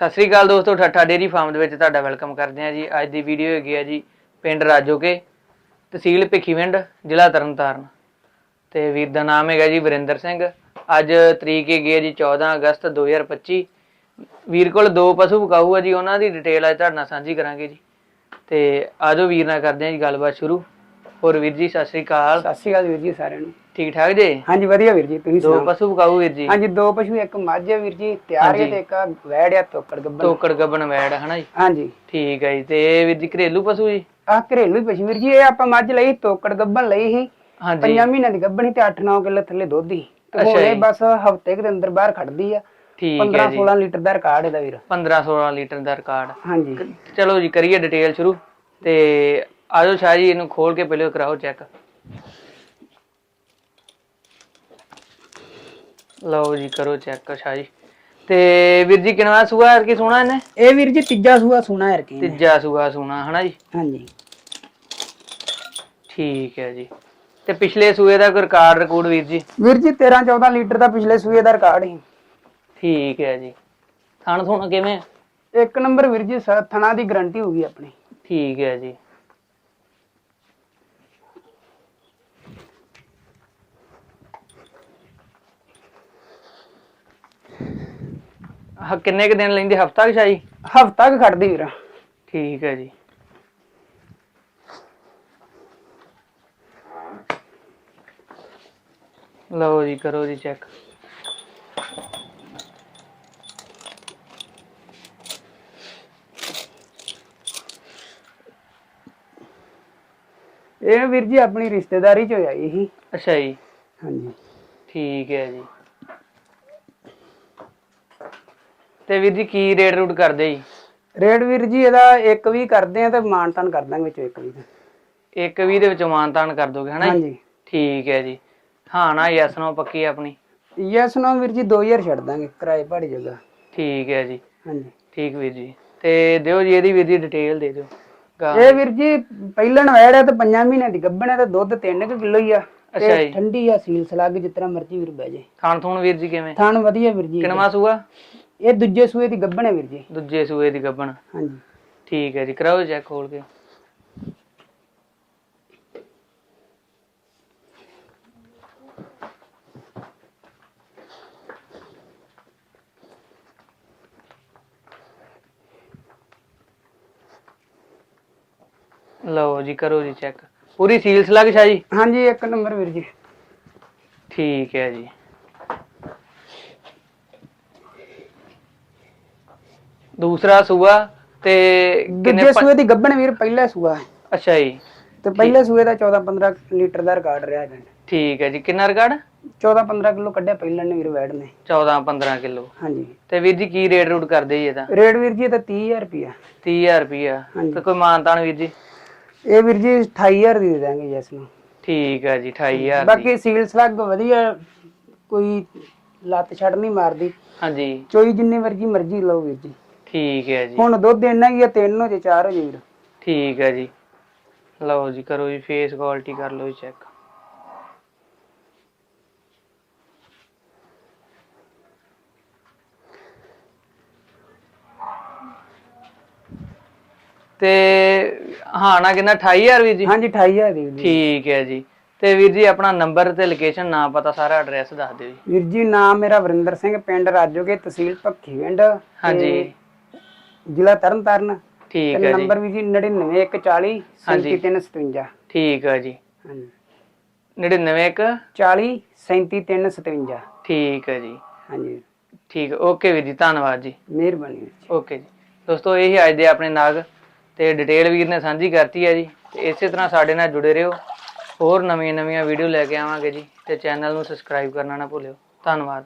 ਸਤਿ ਸ੍ਰੀ ਅਕਾਲ ਦੋਸਤੋ, ਠੱਠਾ dairy farm ਦੇ ਵਿੱਚ ਤੁਹਾਡਾ ਵੈਲਕਮ ਕਰਦੇ ਹਾਂ ਜੀ। ਅੱਜ ਦੀ ਵੀਡੀਓ ਹੈਗੀ ਆ ਜੀ ਪਿੰਡ ਰਾਜੋਕੇ, ਤਹਿਸੀਲ ਭਿੱਖੀਵਿੰਡ, ਜ਼ਿਲ੍ਹਾ ਤਰਨਤਾਰਨ। ਤੇ ਵੀਰ ਦਾ ਨਾਮ ਹੈਗਾ ਜੀ ਵਰਿੰਦਰ ਸਿੰਘ। ਅੱਜ ਤਰੀਕ ਹੈਗੀ ਹੈ ਜੀ 14 ਅਗਸਤ 2025 ਵੀਰ ਕੋਲ ਦੋ ਪਸ਼ੂ ਵਿਕਾਊ ਆ ਜੀ, ਉਹਨਾਂ ਦੀ ਡਿਟੇਲ ਅੱਜ ਤੁਹਾਡੇ ਨਾਲ ਸਾਂਝੀ ਕਰਾਂਗੇ ਜੀ। ਤੇ ਆਜੋ ਵੀਰ ਨਾਲ ਕਰਦੇ ਹਾਂ ਜੀ ਗੱਲਬਾਤ ਸ਼ੁਰੂ। ਹੋਰ ਵੀਰ ਜੀ, ਸਤਿ ਸ੍ਰੀ ਅਕਾਲ। ਸਤਿ ਸ਼੍ਰੀ ਅਕਾਲ ਵੀਰ ਜੀ ਸਾਰਿਆਂ ਨੂੰ। ਠੀਕ ਠਾਕ ਜੀ? ਹਾਂਜੀ ਵਧੀਆ ਵੀਰ ਜੀ ਤੁਸੀਂ ਦੋ ਸੁਣਾਓ? ਪਸ਼ੂ ਵਿਕਾਊ ਵੀਰ ਜੀ। ਹਾਂਜੀ ਦੋ ਪਸ਼ੂ ਇੱਕ ਮੱਝ ਹੈ ਵੀਰ ਜੀ ਤਿਆਰ ਹੈ ਹਾਂਜੀ। ਤੇ ਇੱਕ ਵੈੜਿਆ ਤੋਕੜ ਗੱਬਨ ਤੋਕੜ ਗੱਬਨ ਵੈੜ ਹਨਾ ਜੀ? ਹਾਂਜੀ। ਠੀਕ ਹੈ ਜੀ ਤੇ ਇਹ ਵੀਰ ਜੀ ਘਰੇਲੂ ਪਸ਼ੂ ਜੀ? ਆਹ ਘਰੇਲੂ ਹੀ ਪਸ਼ੂ ਵੀਰ ਜੀ ਇਹ ਆਪਾਂ ਮੱਝ ਲਈ ਤੋਕੜ ਗੱਬਨ ਲਈ ਸੀ। ਹਾਂਜੀ। ਪੰਜਾਂ ਮਹੀਨਿਆਂ ਦੀ ਗੱਬਨ ਸੀ ਤੇ 8-9 ਕਿਲੋ ਥੱਲੇ ਦੁੱਧ ਹੀ ਤੇ ਅੱਛਾ ਹੁਣ ਇਹ ਜੀ। ਬਸ ਹਫ਼ਤੇ ਦੇ ਅੰਦਰ ਬਾਹਰ ਖੜਦੀ ਆ। ਠੀਕ ਹੈ ਜੀ। 15-16 ਲੀਟਰ ਦਾ ਰਿਕਾਰਡ ਇਹਦਾ ਵੀਰ। 15 16 ਲੀਟਰ ਦਾ ਰਿਕਾਰਡ। ਹਾਂਜੀ। ਚਲੋ ਜੀ ਕਰੀਏ ਡਿਟੇਲ ਸ਼ੁਰੂ ਤੇ ਆਜੋ ਸ਼ਾਹ ਜੀ ਇਹਨੂੰ ਖੋਲ ਕੇ ਪਹਿਲੇ ਕਰਾਓ ਚੈੱਕ। ਲਓ ਜੀ ਕਰੋ ਚੈੱਕ ਸ਼ਾਹ। ਜੀ ਤੇ ਵੀਰ ਜੀ ਕਿਨਵਾ ਸੂਆ ਕੀ ਸੋਣਾ ਇਹਨੇ? ਇਹ ਵੀਰ ਜੀ ਤੀਜਾ ਸੂਆ ਸੋਨਾ ਹੈ ਰਕੀ ਤੀਜਾ ਸੂਆ ਸੋਣਾ ਹਨਾ ਜੀ? ਹਾਂਜੀ। ਠੀਕ ਹੈ ਜੀ। ਤੇ ਪਿਛਲੇ ਸੂਏ ਦਾ ਕੋਈ ਰਿਕਾਰਡ ਰਿਕੂਡ ਵੀਰ ਜੀ? ਵੀਰ ਜੀ 13-14 ਲੀਟਰ ਦਾ ਪਿਛਲੇ ਸੂਏ ਦਾ ਰਿਕਾਰਡ ਸੀ। ਠੀਕ ਹੈ ਜੀ। ਥਣ ਥੋਣਾ ਕਿਵੇਂ? ਇੱਕ ਨੰਬਰ ਵੀਰ ਜੀ ਥਣਾ ਦੀ ਗਾਰੰਟੀ ਹੋਊਗੀ ਆਪਣੀ। ਠੀਕ ਹੈ ਜੀ। ਹਾਂ ਕਿੰਨੇ ਕ ਦਿਨ ਲੈਂਦੇ? ਹਫਤਾ ਕਿ ਸ਼ਾਈ ਹਫਤਾ ਕੁ ਖੜਦੀ ਵੀਰ। ਠੀਕ ਹੈ ਜੀ। ਲਓ ਜੀ ਕਰੋ ਜੀ ਚੈੱਕ ਇਹ ਵੀਰ ਜੀ ਆਪਣੀ ਰਿਸ਼ਤੇਦਾਰੀ ਚ ਹੋਇਆ ਸੀ। ਅੱਛਾ ਜੀ। ਹਾਂਜੀ। ਠੀਕ ਹੈ ਜੀ। ਤੇ ਵੀਰ ਜੀ ਕੀ ਰੇਟ ਰੂਟ ਕਰਦੇ ਜੀ? ਰੇਟ ਵੀਰ ਜੀ ਇਹਦਾ ਇੱਕ ਵੀ ਕਰਦੇ ਆ ਤੇ ਮਾਨਤਾਨ ਕਰ ਦਾਂਗੇ ਵਿੱਚੋਂ ਇੱਕ ਵੀ ਇੱਕ ਵੀ ਦੇ ਵਿੱਚੋਂ ਮਾਨਤਾਨ ਕਰ ਦੋਗੇ ਹਨਾ ਹਾਂਜੀ। ਠੀਕ ਹੈ ਜੀ। ਹਾਂ ਨਾ ਯੈਸ ਨੋ ਪੱਕੀ ਆਪਣੀ। ਯੈਸ ਨੋ ਵੀਰ ਜੀ 2000 ਛੱਡ ਦਾਂਗੇ ਕਿਰਾਏ ਭਾੜੀ ਜਗ੍ਹਾ। ਠੀਕ ਹੈ ਜੀ। ਹਾਂਜੀ। ਠੀਕ ਵੀਰ ਜੀ। ਤੇ ਦਿਓ ਜੀ ਇਹਦੀ ਵੀਰ ਜੀ ਡਿਟੇਲ ਦੇ ਦਿਓ। ਇਹ ਵੀਰ ਜੀ ਪਹਿਲਣ ਵੈੜ ਤੇ ਪੰਜਾਂ ਮਹੀਨਿਆਂ ਦੀ ਗੱਭਣ ਹੈ ਤੇ ਦੁੱਧ 3 ਕਿਲੋ ਹੀ ਆ। ਤੇ ਅੱਛਾ ਜੀ। ਠੰਡੀ ਆ ਸੀਲ ਸਲੱਗ ਤਰ੍ਹਾਂ ਮਰਜ਼ੀ ਵੀਰ ਬਹਿ ਜੇ। ਖਾਣ ਥੂਣ ਵੀਰ ਜੀ ਕਿਵੇਂ? ਥਾਣ ਵਧੀਆ ਵੀਰ ਜੀ। ਕਿਨਵਾ ਸੂਆ? ਇਹ ਦੂਜੇ ਸੂਏ ਦੀ ਗੱਭਣ ਹੈ ਵੀਰ ਜੀ। ਦੂਜੇ ਸੂਏ ਦੀ ਗੱਬਣ। ਹਾਂਜੀ। ਠੀਕ ਹੈ ਜੀ ਕਰਾਓ ਚੈੱਕ ਖੋਲ ਕੇ। ਲਓ ਜੀ ਕਰੋ ਜੀ ਚੈੱਕ ਪੂਰੀ ਸੀਲ ਸਲੱਗ ਸ਼ਾ ਜੀ? ਹਾਂਜੀ ਇੱਕ ਨੰਬਰ ਵੀਰ ਜੀ। ਠੀਕ ਹੈ ਜੀ। ਦੂਸਰਾ ਸੂਆ ਤੇ ਕਿੰਨੇ ਦੂਜੇ ਸੂਏ ਦੀ ਗੱਭਣ ਵੀਰ ਪਹਿਲਾ ਸੂਆ ਹੈ। ਅੱਛਾ ਜੀ। ਤੇ ਪਹਿਲੇ ਸੂਏ ਦਾ 14 15 ਲੀਟਰ ਦਾ ਰਿਕਾਰਡ ਰਿਹਾ ਹੈ ਠੀਕ ਹੈ ਜੀ। ਕਿੰਨਾ ਰਿਕਾਰਡ? 14 15 ਕਿਲੋ ਕੱਢਿਆ ਪਹਿਲਣ ਨੇ ਵੀਰ ਵੈੜ ਨੇ। 14 15 ਕਿਲੋ। ਹਾਂਜੀ। ਤੇ ਵੀਰ ਜੀ ਕੀ ਰੇਟ ਰੂਟ ਕਰਦੇ ਜੀ ਇਹਦਾ ਰੇਟ ਵੀਰ ਜੀ ਇਹਦਾ 30000 ਰੁਪਿਆ 30000 ਰੁਪਿਆ ਹਾਂਜੀ। ਤੇ ਕੋਈ ਮਾਨਤਾਨ ਵੀਰ ਜੀ? ਇਹ ਵੀਰ ਜੀ 28000 ਦੀ ਦੇ ਦਾਂਗੇ ਜੈਸ ਨੂੰ। ਠੀਕ ਹੈ ਜੀ 28000 ਦੀ। ਬਾਕੀ ਸੀਲ ਸਲੱਗ ਵਧੀਆ ਕੋਈ ਲੱਤ ਛੱਡ ਨਹੀਂ ਮਾਰਦੀ। ਹਾਂਜੀ। ਚੋਈ ਜਿੰਨੀ ਮਰਜ਼ੀ ਮਰਜ਼ੀ ਲਓ ਵੀਰ ਜੀ। ਠੀਕ ਹੈ ਜੀ। ਹੁਣ ਦੁੱਧ ਇੰਨਾ ਹੀ ਆ ਤਿੰਨ ਹੋ ਜੇ ਚਾਰ ਹੋ ਜੇ ਵੀਰ। ਠੀਕ ਹੈ ਜੀ। ਲਓ ਜੀ ਕਰੋ ਜੀ ਫੇਸ ਕੁਆਲਿਟੀ ਕਰ ਲਓ ਜੀ ਚੈੱਕ ਤੇ ਹਾਂ ਨਾ ਕਿੰਨਾ 28000 ਵੀਰ ਜੀ? ਹਾਂਜੀ 28000 ਦੀ ਵੀਰ ਠੀਕ ਹੈ ਜੀ। ਤੇ ਵੀਰ ਜੀ ਆਪਣਾ ਨੰਬਰ ਤੇ ਲੋਕੇਸ਼ਨ ਨਾਮ ਪਤਾ ਸਾਰਾ ਐਡਰੈਸ ਦੱਸ ਦਿਓ ਜੀ। ਵੀਰ ਜੀ ਨਾਮ ਮੇਰਾ ਵਰਿੰਦਰ ਸਿੰਘ ਪਿੰਡ ਰਾਜੋਗੇ ਤਹਿਸੀਲ ਭੱਖੀਵਿੰਡ ਹਾਂਜੀ। ਜ਼ਿਲ੍ਹਾ ਤਰਨਤਾਰਨ। ਠੀਕ ਹੈ ਜੀ। ਨੰਬਰ ਵੀ ਜੀ 99140 ਹਾਂਜੀ। 37357 ਠੀਕ ਹੈ ਜੀ। ਹਾਂਜੀ। 991 40 37357 ਠੀਕ ਹੈ ਜੀ। ਹਾਂਜੀ। ਠੀਕ ਓਕੇ ਵੀਰ ਜੀ ਧੰਨਵਾਦ ਜੀ। ਮਿਹਰਬਾਨੀ ਵੀਰ ਜੀ। ਓਕੇ ਜੀ। ਦੋਸਤੋ ਇਹ ਹੀ ਅੱਜ ਦੇ ਆਪਣੇ ਨਾਗ ਤੇ ਡਿਟੇਲ ਵੀਰ ਨੇ ਸਾਂਝੀ ਕਰਤੀ ਹੈ ਜੀ। ਤੇ ਇਸੇ ਤਰ੍ਹਾਂ ਸਾਡੇ ਨਾਲ ਜੁੜੇ ਰਹੋ। ਹੋਰ ਨਵੀਆਂ ਨਵੀਆਂ ਵੀਡੀਓ ਲੈ ਕੇ ਆਵਾਂਗੇ ਜੀ। ਤੇ ਚੈਨਲ ਨੂੰ ਸਬਸਕ੍ਰਾਈਬ ਕਰਨਾ ਨਾ ਭੁੱਲਿਓ। ਧੰਨਵਾਦ।